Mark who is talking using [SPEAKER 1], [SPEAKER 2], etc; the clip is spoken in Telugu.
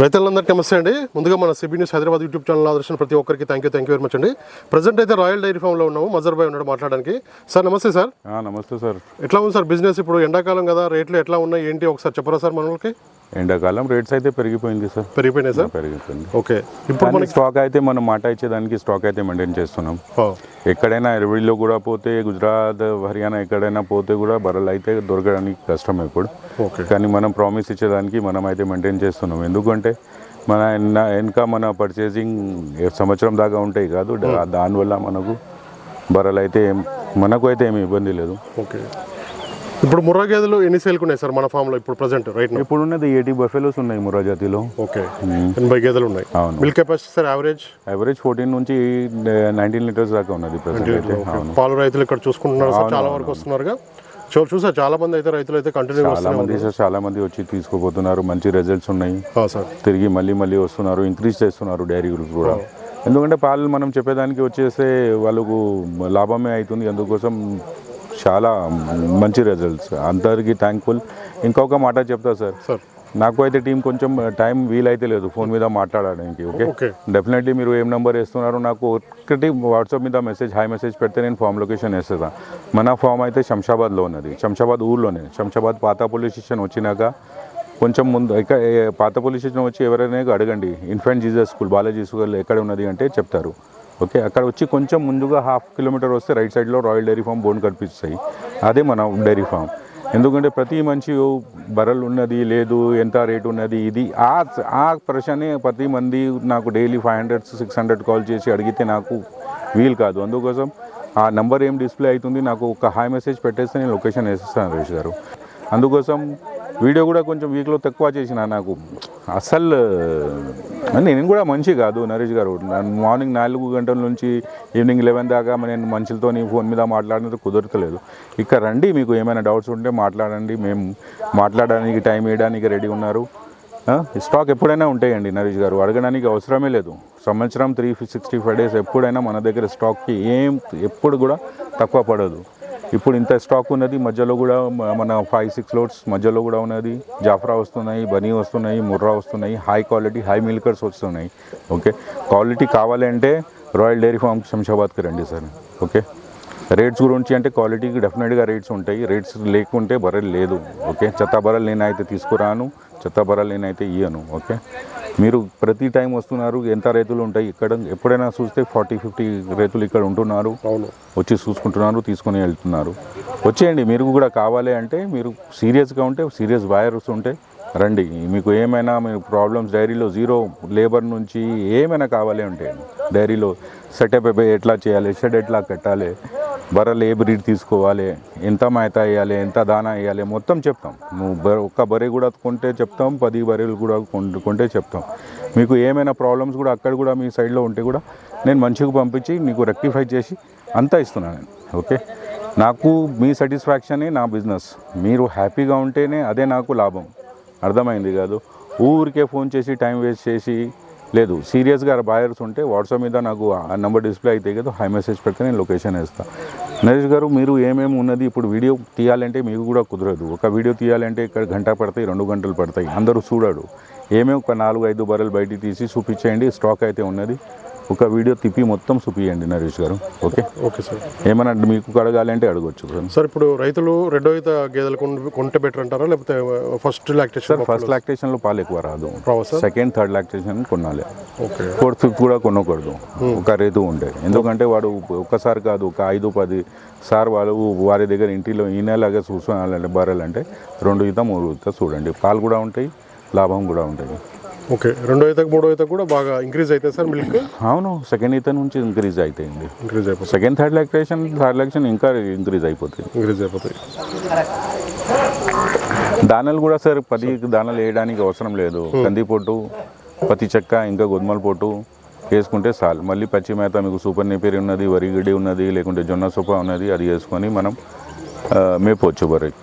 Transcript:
[SPEAKER 1] రైతులందరికీ నమస్తే అండి. ముందుగా మన CB news Hyderabad YouTube channel ఆదర్శన ప్రతి ఒక్కరికి thank you thank you very much అండి. ప్రజెంట్ అయితే రాయల్ డైరీ ఫామ్లో ఉన్నాము. మజర్ బాయ్ ఉన్నాడు మాట్లాడడానికి. సార్ నమస్తే సార్
[SPEAKER 2] నమస్తే సార్
[SPEAKER 1] ఎట్లా ఉంది సార్ బిజినెస్ ఇప్పుడు ఎండాకాలం కదా రేట్లు ఎట్లా ఉన్నాయి ఏంటి? ఒకసారి చెప్పరా సార్ మనకి
[SPEAKER 2] ఎండాకాలం రేట్స్ అయితే పెరిగిపోయింది సార్.
[SPEAKER 1] పెరిగిపోయినాయి సార్?
[SPEAKER 2] పెరిగిపోయింది.
[SPEAKER 1] ఓకే. ఇప్పుడు
[SPEAKER 2] కానీ స్టాక్ అయితే మనం మాట ఇచ్చేదానికి స్టాక్ అయితే మెయింటైన్ చేస్తున్నాం. ఎక్కడైనా ఎరవిలో కూడా పోతే గుజరాత్ హర్యానా ఎక్కడైనా పోతే కూడా బర్రెలు అయితే దొరకడానికి కష్టం ఇప్పుడు.
[SPEAKER 1] ఓకే.
[SPEAKER 2] కానీ మనం ప్రామిస్ ఇచ్చేదానికి మనం అయితే మెయింటైన్ చేస్తున్నాం. ఎందుకంటే మన వెనక మన పర్చేసింగ్ సంవత్సరం దాకా ఉంటాయి కాదు. దానివల్ల మనకు బర్రెలు అయితే ఏం మనకు అయితే ఏమి ఇబ్బంది లేదు.
[SPEAKER 1] ఓకే. ఇప్పుడు ముర్రా గేదెలు ఎన్ని సేల్కి ఉన్నాయి సార్ మన ఫామ్లో ఇప్పుడు ప్రజెంట్ రైట్
[SPEAKER 2] ఇప్పుడు ఉన్నది ఎయిటీ బఫెలోస్ ఉన్నాయి మురా జాతిలో
[SPEAKER 1] ఓకే ఎనభై గేదెలు ఉన్నాయి.
[SPEAKER 2] అవును.
[SPEAKER 1] Milk capacity sir average
[SPEAKER 2] average fourteen నుంచి నైన్టీన్ లీటర్స్ దాకా ఉన్నది
[SPEAKER 1] పాలు రైతులు ఇక్కడ చూసుకుంటున్నారు సార్ చాలా వరకు వస్తున్నారుగా. చూ చూసా చాలా మంది అయితే రైతులు అయితే కంటిన్యూ
[SPEAKER 2] చాలా మంది సార్ చాలా మంది వచ్చి తీసుకుపోతున్నారు మంచి రిజల్ట్స్ ఉన్నాయి.
[SPEAKER 1] సార్.
[SPEAKER 2] తిరిగి మళ్ళీ మళ్ళీ వస్తున్నారు ఇంక్రీజ్ చేస్తున్నారు డైరీ గ్రూప్ కూడా. ఎందుకంటే పాలు మనం చెప్పేదానికి వచ్చేస్తే వాళ్ళకు లాభమే అవుతుంది. అందుకోసం చాలా మంచి రిజల్ట్స్ అందరికీ థ్యాంక్ఫుల్ ఇంకొక మాట చెప్తా సార్ నాకు అయితే టీం కొంచెం టైం వీలైతే లేదు. ఫోన్ మీద మాట్లాడడానికి ఓకే డెఫినెట్లీ మీరు ఏం నెంబర్ వేస్తున్నారు నాకు ఒక్కటి వాట్సాప్ మీద మెసేజ్ హై మెసేజ్ పెడితే నేను ఫామ్ లొకేషన్ వేసేదా మన ఫామ్ అయితే శంషాబాద్లో ఉన్నది. శంషాబాద్ ఊర్లోనే. శంషాబాద్ పాత పోలీస్ స్టేషన్ వచ్చినాక కొంచెం ముందు ఇక పాత పోలీస్ స్టేషన్ వచ్చి ఎవరైనా అడగండి. Infant Jesus school Balaji school ఎక్కడ ఉన్నది అంటే చెప్తారు. ఓకే అక్కడ వచ్చి కొంచెం ముందుగా హాఫ్ కిలోమీటర్ వస్తే రైట్ సైడ్లో రాయల్ డైరీ ఫామ్ బోన్ కనిపిస్తాయి. అదే మన డైరీ ఫామ్. ఎందుకంటే ప్రతి మంచి బర్రెలు ఉన్నది లేదు ఎంత రేట్ ఉన్నది ఇది ఆ ఆ ప్రశ్నే ప్రతి మంది నాకు daily five hundred six hundred call చేసి అడిగితే నాకు వీలు కాదు. అందుకోసం ఆ నంబర్ ఏం డిస్ప్లే అవుతుంది నాకు ఒక హాయ్ మెసేజ్ పెట్టేస్తే నేను లొకేషన్ వేసేస్తాను రేష్ గారు. అందుకోసం వీడియో కూడా కొంచెం వీక్లో తక్కువ చేసిన నాకు అసలు నేను కూడా మంచి కాదు నరేష్ గారు. మార్నింగ్ నాలుగు గంటల నుంచి ఈవినింగ్ లెవెన్ దాకా నేను మనుషులతో ఫోన్ మీద మాట్లాడినది కుదరతలేదు. ఇక్కడ రండి మీకు ఏమైనా డౌట్స్ ఉంటే మాట్లాడండి. మేము మాట్లాడడానికి టైం ఇవ్వడానికి రెడీ ఉన్నారు. స్టాక్ ఎప్పుడైనా ఉంటాయండి నరేష్ గారు. అడగడానికి అవసరమే లేదు. సంవత్సరం త్రీ సిక్స్టీ ఫైవ్ డేస్ ఎప్పుడైనా మన దగ్గర స్టాక్కి ఏం ఎప్పుడు కూడా తక్కువ పడదు. ఇప్పుడు ఇంత స్టాక్ ఉన్నది మధ్యలో కూడా మన ఫైవ్ సిక్స్ లోడ్స్ మధ్యలో కూడా ఉన్నది. జాఫ్రా వస్తున్నాయి బనీ వస్తున్నాయి ముర్రా వస్తున్నాయి హై క్వాలిటీ హై మిల్కర్స్ వస్తున్నాయి. ఓకే క్వాలిటీ కావాలంటే రాయల్ డైరీ ఫార్మ్ శంషాబాద్కి రండి సార్. ఓకే రేట్స్ గురించి అంటే క్వాలిటీకి డెఫినెట్గా రేట్స్ ఉంటాయి. రేట్స్ లేకుంటే బర్రెలు లేదు. ఓకే? చెత్త బర్రెలు నేనైతే తీసుకురాను. చెత్త బర్రెలు నేనైతే ఇయ్యను. ఓకే? మీరు ప్రతి టైం వస్తున్నారు. ఎంత రైతులు ఉంటాయి ఇక్కడ? ఎప్పుడైనా చూస్తే ఫార్టీ ఫిఫ్టీ రైతులు ఇక్కడ ఉంటున్నారు. వచ్చి చూసుకుంటున్నారు తీసుకొని వెళ్తున్నారు. వచ్చేయండి. మీరు కూడా కావాలి అంటే మీరు సీరియస్గా ఉంటే సీరియస్ బయర్స్ ఉంటే రండి. మీకు ఏమైనా మీరు ప్రాబ్లమ్స్ డైరీలో జీరో లేబర్ నుంచి ఏమైనా కావాలి అంటే డైరీలో సెటప్ ఎట్లా చేయాలి షెడ్ ఎట్లా కట్టాలి బర్రెలు ఏ బ్రీడ్ తీసుకోవాలి? ఎంత మేత వేయాలి? ఎంత దానా వేయాలి? మొత్తం చెప్తాం. నువ్వు ఒక్క బర్రె కూడా కొంటే చెప్తాం పది బర్రెలు కూడా కొంటే చెప్తాం. మీకు ఏమైనా ప్రాబ్లమ్స్ కూడా అక్కడ కూడా మీ సైడ్లో ఉంటే కూడా నేను మంచిగా పంపించి నీకు రెక్టిఫై చేసి అంతా ఇస్తున్నాను నేను. ఓకే? నాకు మీ సాటిస్ఫాక్షనే నా బిజినెస్. మీరు హ్యాపీగా ఉంటేనే అదే నాకు లాభం. అర్థమైంది కాదు? ఊరికే ఫోన్ చేసి టైం వేస్ట్ చేసి లేదు సీరియస్గా బాయర్స్ ఉంటే వాట్సాప్ మీద నాకు ఆ నెంబర్ డిస్ప్లే అయితే కదా హై మెసేజ్ పెడితే నేను లొకేషన్ వేస్తాను నరేష్ గారు మీరు ఏమేమి ఉన్నది ఇప్పుడు వీడియో తీయాలంటే మీకు కూడా కుదరదు. ఒక వీడియో తీయాలంటే ఇక్కడ గంట పడతాయి రెండు గంటలు పడతాయి. అందరూ చూడడు ఏమేమి ఒక నాలుగు ఐదు బర్రెలు బయటికి తీసి చూపించేయండి స్టాక్ అయితే ఉన్నది. ఒక వీడియో తిప్పి మొత్తం చూపియండి నరేష్ గారు. ఓకే?
[SPEAKER 1] Okay sir.
[SPEAKER 2] ఏమైనా మీకు అడగాలి అంటే అడగొచ్చు సార్.
[SPEAKER 1] ఇప్పుడు రైతులు రెండో ఈత గేదెలు కొంటే బెటర్ అంటారా? లేకపోతే ఫస్ట్ లాక్టేషన్
[SPEAKER 2] సార్ ఫస్ట్ లాక్టేషన్లో పాలు ఎక్కువ రాదు. సెకండ్ థర్డ్ లాక్టేషన్ కొనాలి.
[SPEAKER 1] ఓకే.
[SPEAKER 2] ఫోర్త్ ఫిఫ్త్ కూడా కొనకూడదు. ఒక రైతు ఉండే. ఎందుకంటే వాడు ఒక్కసారి కాదు ఒక ఐదు పది సార్ వాళ్ళు వారి దగ్గర ఇంటిలో ఈయనలాగా చూసుకోవాలంటే బర్రెలంటే రెండు ఈత మూడు ఈత చూడండి. పాలు కూడా ఉంటాయి లాభం కూడా ఉంటాయి.
[SPEAKER 1] ఓకే. రెండో ఈతకు మూడో ఈతకు కూడా బాగా ఇంక్రీజ్ అవుతుంది సార్ మిల్క్
[SPEAKER 2] అవును సెకండ్ ఈత నుంచి ఇంక్రీజ్ అవుతాయండి
[SPEAKER 1] ఇంక్రీజ్ అయిపోతుంది
[SPEAKER 2] second third lactation third lactation ఇంకా ఇంక్రీజ్ అయిపోతుంది
[SPEAKER 1] ఇంక్రీజ్ అయిపోతాయి.
[SPEAKER 2] దానాలు కూడా సార్ పది దానాలు వేయడానికి అవసరం లేదు. కందిపొట్టు పత్తి చెక్క ఇంకా గోధుమల పొట్టు వేసుకుంటే చాలు. మళ్ళీ పచ్చి మేత మీకు సూపర్ నేపేరి ఉన్నది వరిగడ్డి ఉన్నది లేకుంటే జొన్న సూప ఉన్నది అది వేసుకొని మనం మేపవచ్చు బర్రెకి